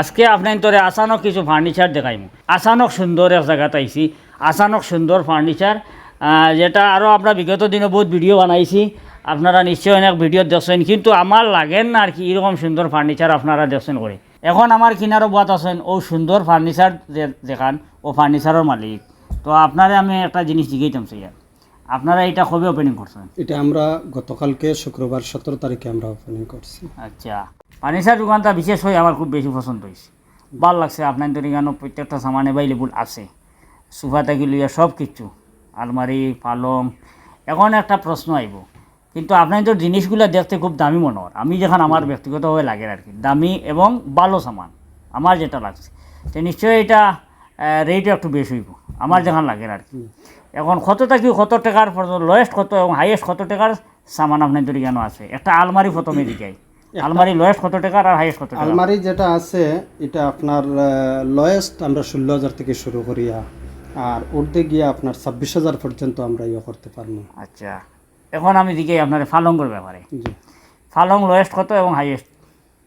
আজকে আপনার তোরে আচানক কিছু ফার্নিচার দেখাইমু। আচানক সুন্দর এক জায়গাতে আইছি। আচানক সুন্দর ফার্নিচার যেটা আরও আমরা বিগত দিনে বহুত ভিডিও বানাইছি। আপনারা নিশ্চয়ই অনেক ভিডিও দেখছেন, কিন্তু আমার লাগেন না আর কি এরকম সুন্দর ফার্নিচার আপনারা দেখছেন করে। এখন আমার কিনারও বাত আছেন ও সুন্দর ফার্নিচার দেখান, ও ফার্নিচারের মালিক। তো আপনারে আমি একটা জিনিস জিজ্ঞাইতাম স্যার আপনারা এটা কবে ওপেনিং করছেন? এটা আমরা গতকালকে শুক্রবার সতেরো তারিখে আমরা ওপেনিং করছি। আচ্ছা। ফার্নিচার দোকানটা বিশেষ হয়ে আমার খুব বেশি পছন্দ হয়েছে। ভালো লাগছে আপনার এখানে প্রত্যেকটা সামান অ্যাভেলেবল আছে। সোফা থেকে লইয়া সব কিছু আলমারি পালং এখন একটা প্রশ্ন আইব। কিন্তু আপনার তো জিনিসগুলো দেখতে খুব দামি মনে হয় আমি যখন আমার ব্যক্তিগতভাবে লাগে আর কি দামি এবং ভালো সামান আমার যেটা লাগছে তো নিশ্চয়ই এটা রেট একটু বেশি হইব আমার যখন লাগে আর কি। এখন কত থাকি কত টাকার লোয়েস্ট কত এবং হাইয়েস্ট কত টাকার? সামান আপনার তো এখানে আছে? একটা আলমারি প্রথমে দিকে আলমারি লোয়েস্ট কত টাকার আর হাইয়েস্ট কত টাকা আলমারি যেটা আছে এটা আপনার লয়েস্ট আমরা ষোলো হাজার থেকে শুরু করিয়া আর উঠতে গিয়ে আপনার ছাব্বিশ হাজার পর্যন্ত আমরা ইয়ে করতে পারব। আচ্ছা। এখন আমি দিকে আপনার ফালঙ্গর ব্যাপারে। ফালং লোয়েস্ট কত এবং হাইয়েস্ট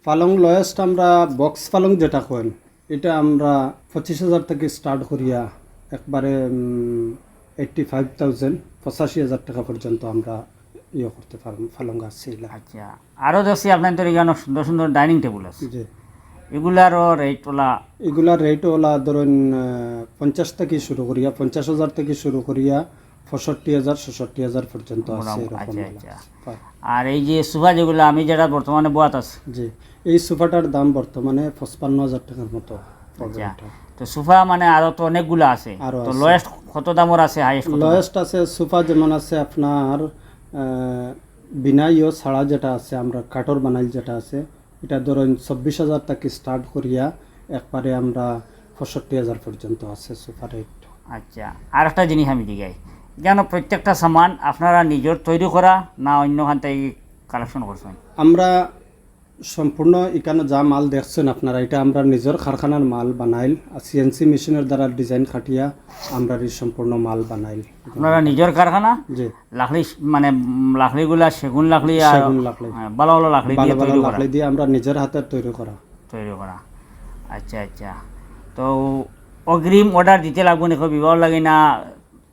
পালং লয়েস্ট আমরা বক্স পালং যেটা কইন এটা আমরা পঁচিশ হাজার থেকে স্টার্ট করিয়া একবারে এইট্টি ফাইভ থাউজেন্ড পঁচাশি হাজার টাকা পর্যন্ত আমরা ইয়ে করতে পারব পালং গাছ আচ্ছা আরও দেখছি আপনার তো এখানে সুন্দর সুন্দর ডাইনিং টেবিল আছে। জি। এগুলারও রেট তোলা এগুলার রেট হলা ধরুন পঞ্চাশ থেকে শুরু করিয়া পঞ্চাশ হাজার থেকে শুরু করিয়া পঁয়ষট্টি হাজার ছেষট্টি হাজার পর্যন্ত আছে এরকম আচ্ছা। আচ্ছা। আর এই যে সোফা যেগুলো আমি যেটা বর্তমানে বোয়াত আছে। জি এই সোফাটার দাম বর্তমানে পঁচপান্ন হাজার টাকার মতো আচ্ছা তো সোফা মানে আরও তো অনেকগুলো আছে। আরও তো লোয়েস্ট কত দামের আছে হাইয়েস্ট লয়েস্ট আছে সোফা যেমন আছে আপনার বিনা ইয়ে ছাড়া যেটা আছে আমরা কাঠর বানাইল যেটা আছে এটা ধরুন চব্বিশ হাজার থেকে স্টার্ট করিয়া একবারে আমরা পঁয়ষট্টি হাজার পর্যন্ত আছে সোফা রেট আচ্ছা আর একটা জিনিস আমি জিগাই কেন প্রত্যেকটা সামান আপনারা নিজের তৈরি করা না অন্যখান থেকে কালেকশন করছেন? আমরা সম্পূর্ণ এখানে যা মাল দেখছেন আপনারা এটা আমরা নিজের কারখানার মাল বানাইল আর সিএনসি মেশিনের দ্বারা ডিজাইন খাটিয়া আমরা এই সম্পূর্ণ মাল বানাইল। আপনারা নিজের কারখানা? জি। লাকড়ি মানে লাকড়িগুলা সেগুন লাকড়ি আর সেগুন লাকড়ি। হ্যাঁ, ভালো ভালো লাকড়ি দিয়ে ভালো তৈরি করা। লাকড়ি দিয়ে আমরা নিজের হাতে তৈরি করা। তৈরি করা। আচ্ছা আচ্ছা। তো অগ্রিম অর্ডার দিতে লাগবে নাকি? বিবাহ লাগে না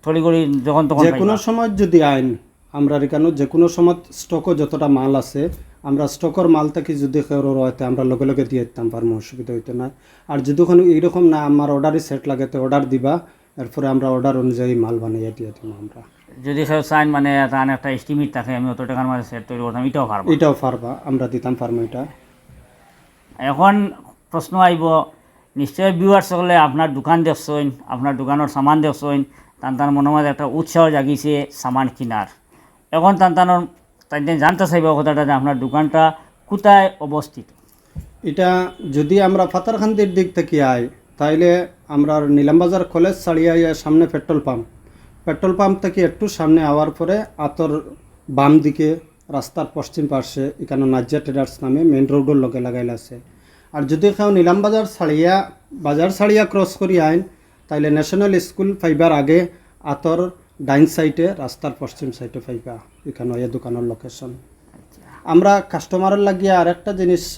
থলি করে যখন তখন যে কোনো সময় যদি আইন আমরা এখানে যে কোনো সময় স্টকও যতটা মাল আছে আমরা স্টকর মাল থেকে যদি কেউ রয়েছে আমরা লগে লগে দিয়ে দিতাম পারব অসুবিধা হইতো না। আর যদি কোনো এইরকম না আমার অর্ডারই সেট লাগে তো অর্ডার দিবা। এরপরে আমরা অর্ডার অনুযায়ী মাল বানিয়ে দিয়ে দিব আমরা। যদি কেউ চাইন মানে তার একটা এস্টিমেট থাকে আমি অত টাকার মাঝে সেট তৈরি করতাম এটাও পারব। এটাও পারবা আমরা দিতাম পারব এটা। এখন প্রশ্ন আইব নিশ্চয় ভিউয়ার্স সকলে আপনার দোকান দেখছেন আপনার দোকানের সামান দেখছেন তান তার মনে মধ্যে একটা উৎসাহ জাগিছে সামান কিনার এখন তান তানোর তাই জানতে চাইব কথাটা যে আপনার দোকানটা কোথায় অবস্থিত? এটা যদি আমরা ফাতারখান্দির দিক থেকে আই তাইলে আমরা নীলামবাজার কলেজ ছাড়িয়ে সামনে পেট্রোল পাম্প। পেট্রোল পাম্প থেকে একটু সামনে আওয়ার পরে আতর বাম দিকে রাস্তার পশ্চিম পার্শ্বে, এখানে নাজিয়া ট্রেডার্স নামে মেইন রোডের লগে লাগাইল আছে। আর যদি কেউ নীলামবাজার ছাড়িয়া, বাজার ছাড়িয়া ক্রস করি আইন, তাইলে ন্যাশনাল স্কুল ফাইবার আগে আতর ডাইন সাইডে রাস্তার পশ্চিম সাইডে ফাইবা এখানে এই দোকানের লোকেশন আমরা কাস্টমারের লাগিয়ে আরেকটা জিনিস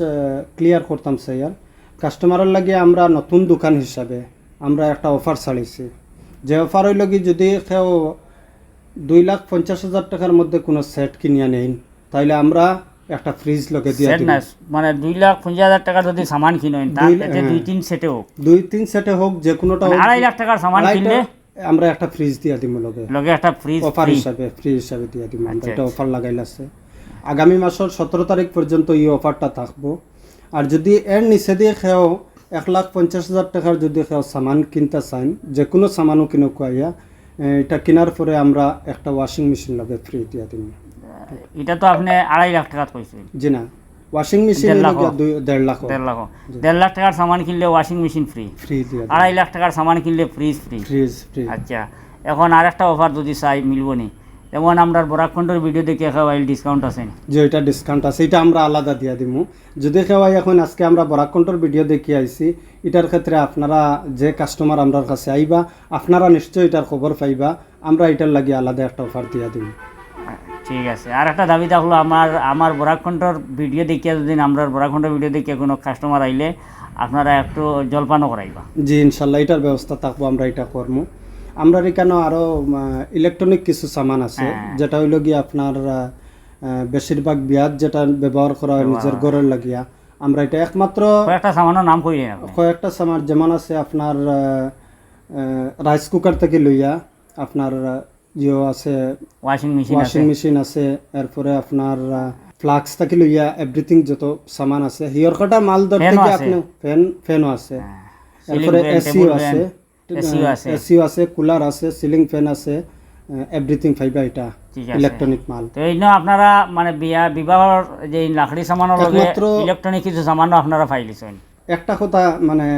ক্লিয়ার করতাম স্যার। কাস্টমারের লাগিয়ে আমরা নতুন দোকান হিসাবে আমরা একটা অফার ছাড়িছি। যে অফার হইল কি যদি কেউ দুই লাখ পঞ্চাশ হাজার টাকার মধ্যে কোনো সেট কিনিয়া নেই তাইলে আমরা একটা ফ্রিজ লগে দিয়ে মানে দুই লাখ পঞ্চাশ হাজার টাকার যদি সামান কিনেন তার দুই- দুই তিন সেটে হোক। দুই তিন সেটে হোক যে কোনোটা আড়াই লাখ টাকার সামান কিনলে আমরা একটা ফ্রিজ দিয়ে দিব লগে। লগে একটা ফ্রিজ অফার হিসাবে ফ্রি হিসাবে দিয়ে দিব আমরা আচ্ছা, এটা অফার লাগাইল আছে। আগামী মাসের সতেরো তারিখ পর্যন্ত এই অফারটা থাকব। আর যদি এর নিচে দিয়ে খেয়েও এক লাখ পঞ্চাশ হাজার টাকার যদি কেউ সামান কিনতে চান যে কোনো সামানও কিনো কুয়াইয়া এটা কেনার পরে আমরা একটা ওয়াশিং মেশিন লাগে ফ্রি দিয়ে দিব এটা তো আপনি আড়াই লাখ টাকা কইছেন। জি না। ওয়াশিং মেশিন দেড় লাখ। দেড় লাখ দেড় লাখ দেড় লাখ টাকার সামান কিনলে ওয়াশিং মেশিন ফ্রি ফ্রি আড়াই লাখ টাকার সামান কিনলে ফ্রিজ ফ্রি ফ্রিজ ফ্রি আচ্ছা। এখন আর একটা অফার যদি চাই মিলব নি যেমন আমরা বরাকখণ্ডের ভিডিও দেখে খাওয়াইল ডিসকাউন্ট আছে। যে এটা ডিসকাউন্ট আছে এটা আমরা আলাদা দিয়া দিমু। যদি কেউ এখন আজকে আমরা বরাকণ্ঠর ভিডিও দেখি আইছি এটার ক্ষেত্রে আপনারা যে কাস্টমার আমরার কাছে আইবা আপনারা নিশ্চয়ই এটার খবর পাইবা। আমরা এটার লাগি আলাদা একটা অফার দিয়া দিম। ঠিক আছে। আর একটা দাবি থাকল আমার আমার বরাকখণ্ডর ভিডিও দেখিয়া যদি আমরা বরাকখণ্ডের ভিডিও দেখিয়া কোনো কাস্টমার আইলে আপনারা একটু জলপানও করাইবা। জি ইনশাল্লাহ এটার ব্যবস্থা থাকব আমরা এটা করব আমরা এখানে আরও ইলেকট্রনিক কিছু সামান আছে হ্যাঁ। যেটা হইল গিয়ে আপনার বেশিরভাগ বিয়াত যেটা ব্যবহার করা হয় নিজের ঘরের লাগিয়া। আমরা এটা একমাত্র কয়েকটা সামানের নাম আপনি? কয়েকটা সামান যেমন আছে আপনার রাইস কুকার থেকে লইয়া আপনার ইয়ে আছে ওয়াশিং মেশিন আছে। ওয়াশিং মেশিন আছে এরপরে আপনার ফ্লাক্স থেকে লইয়া এভরিথিং যত সামান আছে হিয়র কাটা মাল দর থেকে আপনি ফ্যান ফ্যানও আছে। এরপরে এসিও আছে। এসিও আছে। কুলার আছে সিলিং ফ্যান আছে এভরিথিং ফাইবা এটা ইলেকট্রনিক মাল। তো এই আপনারা মানে বিয়া বিবাহর যে লাকড়ি সামানের লগে ইলেকট্রনিক কিছু সামানও আপনারা পাইলিছেন একটা কথা মানে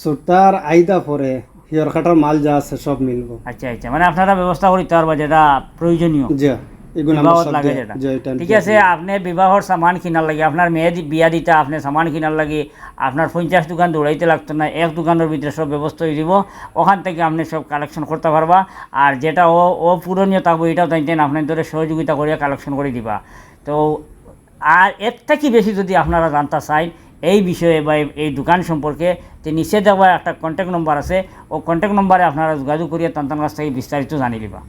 সুতার আইদা পরে হিয়র কাটার মাল যা আছে সব মিলবো। আচ্ছা আচ্ছা। মানে আপনারা ব্যবস্থা করিতে পারবা যেটা প্রয়োজনীয়। এটা ঠিক আছে আপনি বিবাহর সামান কিনার লাগে আপনার মেয়ে বিয়া দিতা আপনি সামান কিনার লাগে আপনার পঞ্চাশ দোকান দৌড়াইতে লাগতো না এক দোকানের ভিতরে সব ব্যবস্থা হয়ে দিব ওখান থেকে আপনি সব কালেকশন করতে পারবা আর যেটা ও ও পূরণীয় থাকব এটাও তাইতেন আপনার ধরে সহযোগিতা করিয়া কালেকশন করে দিবা। তো আর এর থেকে বেশি যদি আপনারা জানতে চাই এই বিষয়ে বা এই- দোকান সম্পর্কে যে নিচে দেওয়া একটা কন্ট্যাক্ট নম্বর আছে। ও কন্ট্যাক্ট নম্বরে আপনারা যোগাযোগ করিয়া তান্তান কাছ থেকে বিস্তারিত জানি দিবা